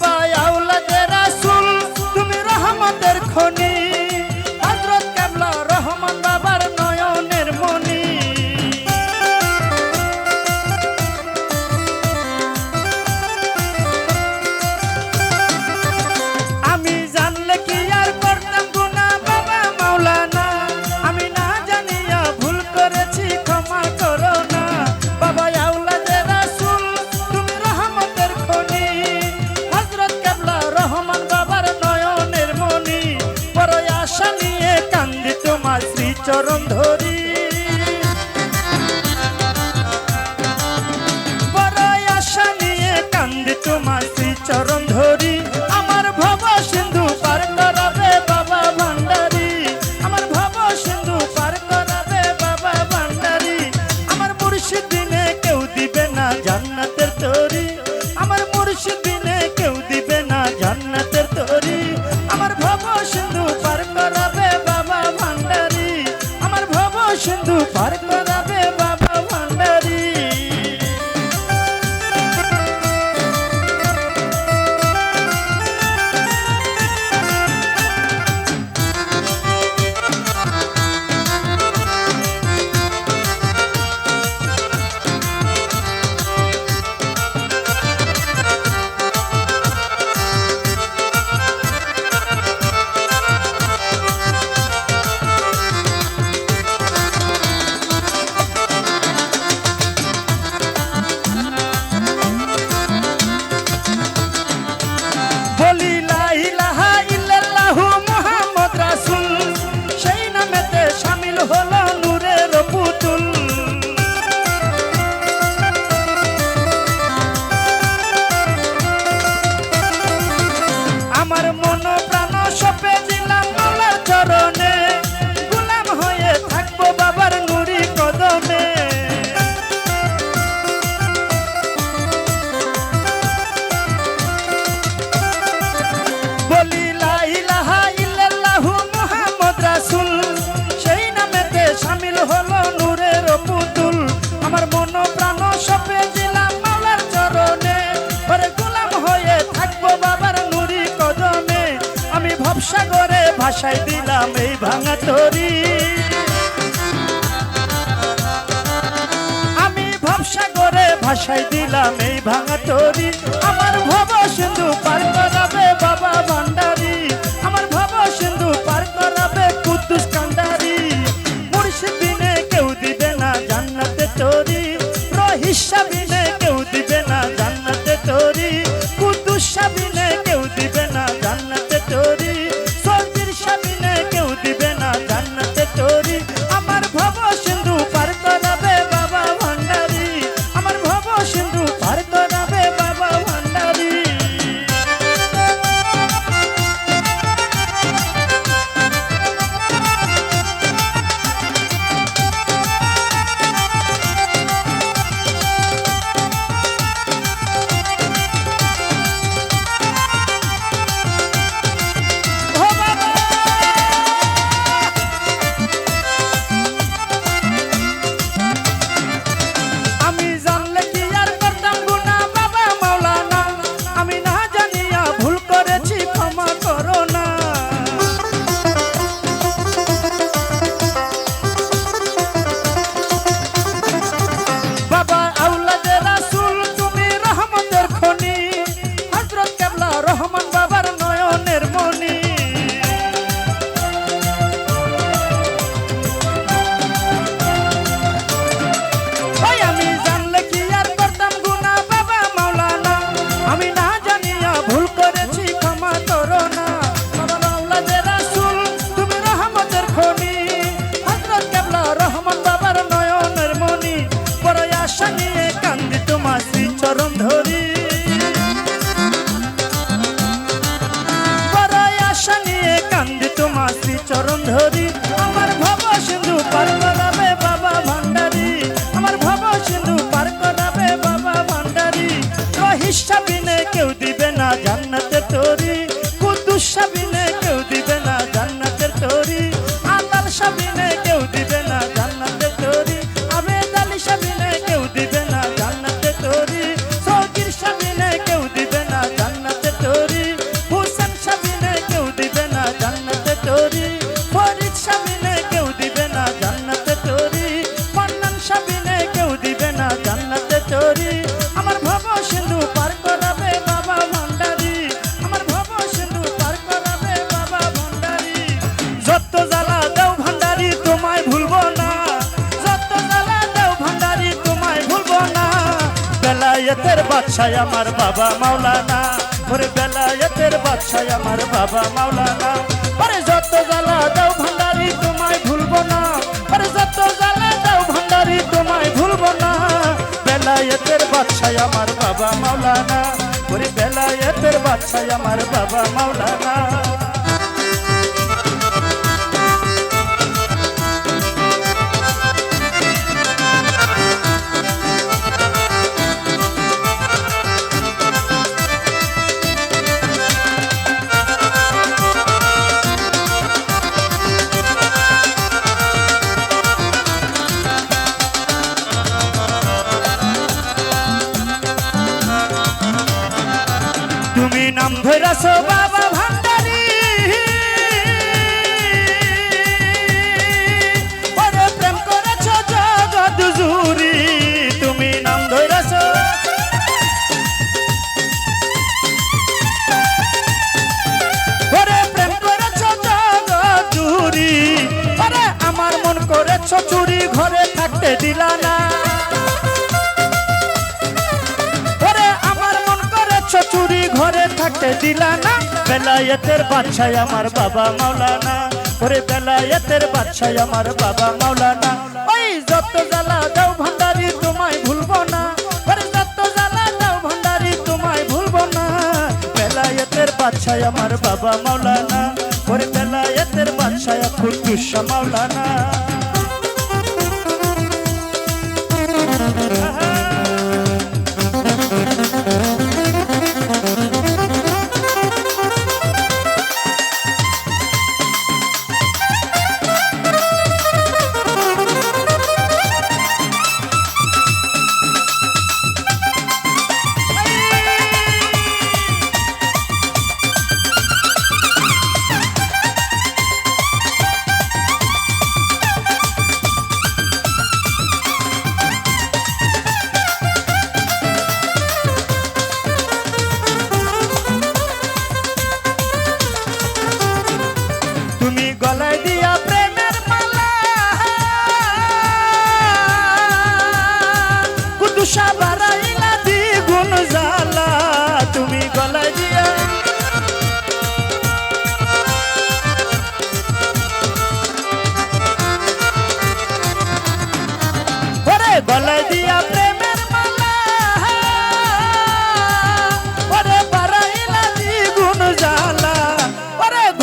পায়া পেলাম এই ভাঙা তরি। আমি ভবসাগরে ভাসাই দিলাম এই ভাঙা তরি। আমার ভব সিন্ধু পার করাবে বাবা বান্ড সাবির বাদশাহ আমার বাবা মাওলানা। ওরে বেলায়েতের বাদশাহ আমার বাবা মাওলানা। আরে যত জ্বালা দাও ভান্ডারি, তোমায় ভুলবো না। আরে যত জ্বালা দাও ভান্ডারি, তোমায় ভুলবো না। বেলায়েতের বাদশাহ আমার বাবা মাওলানা। ওরে বেলায়েতের বাদশাহ আমার বাবা মাওলানা। তুমি বাবা ভান্ডারি। ওরে প্রেম করেছ জগৎ জুরি তুমি নাম ধরেছ প্রেম করেছ জগৎ জুরি আমার মন করেছ চুরি, ঘরে থাকতে দিলা না। ঘরে থাকতে দিলা না বেলায়েতের বাদশাহ আমার বাবা মাওলানা। ওরে বেলায়েতের বাদশাহ আমার বাবা মাওলানা। ওই যত জ্বালা দাও ভান্ডারি, তোমায় ভুলবো না। ওরে না। আমার বাবা মাওলানা। ওরে বেলায়েতের বাদশাহ কুদ্দুস মাওলানা।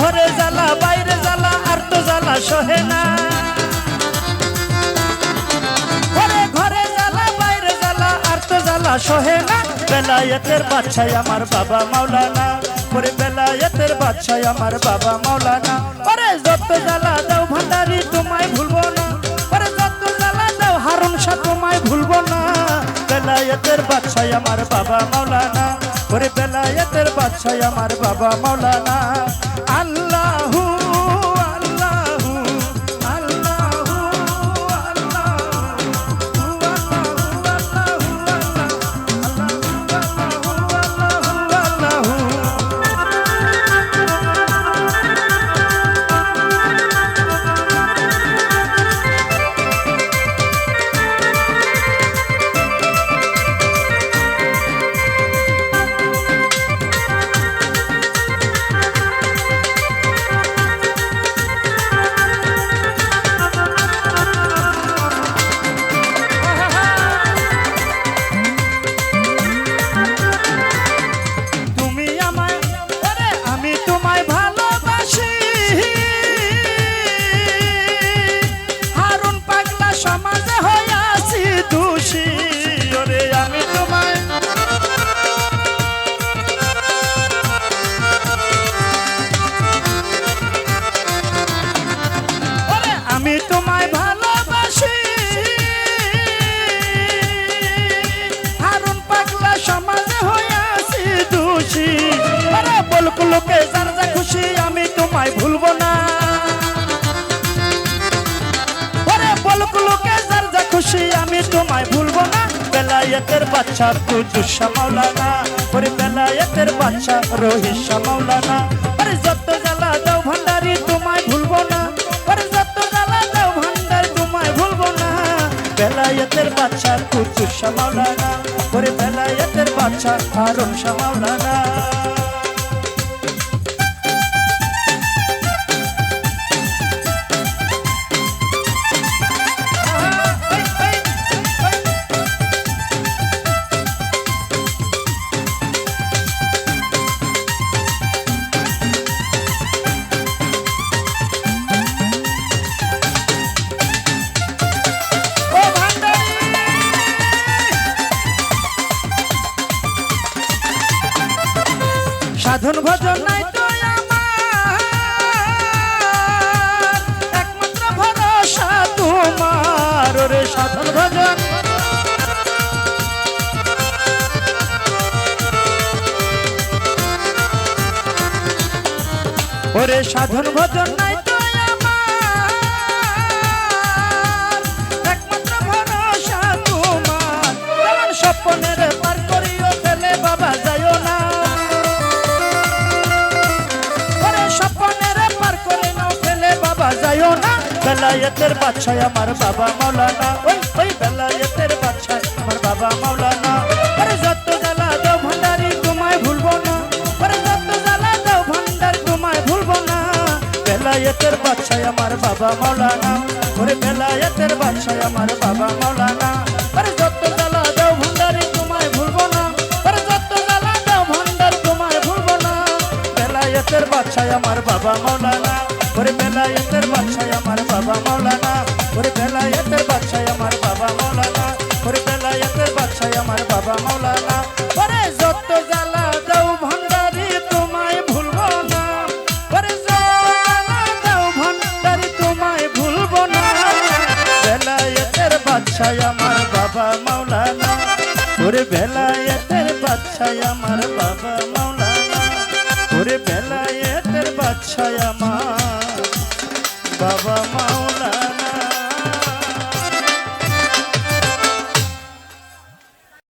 ঘরে জ্বালা, বাইরে জ্বালা, আর তো জ্বালা সহে না। সহে না। বেলায়েতের বাদশাহ আমার বাবা মাওলানা। ওরে বেলায়েতের বাদশাহ আমার বাবা মাওলানা। ওরে যত জ্বালা দাও তোমায় ভুলবো না। ওরে যত জ্বালা দাও হারুন শাহ, তোমায় ভুলবো না। বেলায়েতের বাদশাহ আমার বাবা মাওলানা। ওরে বেলায়েতের বাদশাহ আমার বাবা মৌলানা। আল্লাহু না। ওরে খুশি, আমি তোমায় ভুলবো না। বেলায়েতের বাচ্চা কুদুসা মাওলানা। ওরে বেলায়েতের বাচ্চা রহিসা মাওলানা। ওরে যত জ্বালা তোমায় ভুলবো না। ওরে যত জ্বালা দাও ভান্ডারি ভুলবো না। বেলায়েতের বাচ্চা কুদুসা মাওলানা। ওরে বেলায়েতের বাচ্চা শাহ মাওলানা। সাধন ভজন নাই তো আমার। একমাত্র ভরসা তোমার রে সাধন ভজন। ওরে সাধন ভজন নাই বেলায়েতের বাচ্চায় আমার বাবা মাওলানা ওই ওই বেলায়েতের বাচ্চায় আমার বাবা মাওলানা ওরে যত জ্বালা দাও ভান্ডারি, তোমায় ভুলবো না। ওরে যত জ্বালা দাও ভান্ডারি, তোমায় ভুলবো না। বেলায়েতের বাচ্চায় আমার বাবা মাওলানা ওরে বেলায়েতের বাচ্চায় আমার বাবা মাওলানা ওরে যত জ্বালা দাও ভান্ডারি, তোমায় ভুলবো না। ওরে যত জ্বালা দাও ভান্ডারি, তোমায় ভুলবো না। বেলায়েতের বাচ্চায় আমার বাবা মাওলানা ওরে বেলায়েতের বাচ্চায় আমার বাবা মাওলানা ওরে বেলায়েতের বাচ্চায় আমার বাবা মাওলানা ওরে বেলায়েতের বাচ্চায় আমার বাবা মাওলানা ওরে যত জ্বালা দাও ভান্ডারি, তোমায় ভুলবো না। ওরে জ্বালা দাও ভান্ডারি, তোমায় ভুলবো না। বেলায়েতের বাচ্চায় আমার বাবা মাওলানা ওরে বেলায়েতের বাচ্চায় আমার বাবা মাওলানা ওরে বেলায়েতের বাচ্চায় আমার বাবা মাও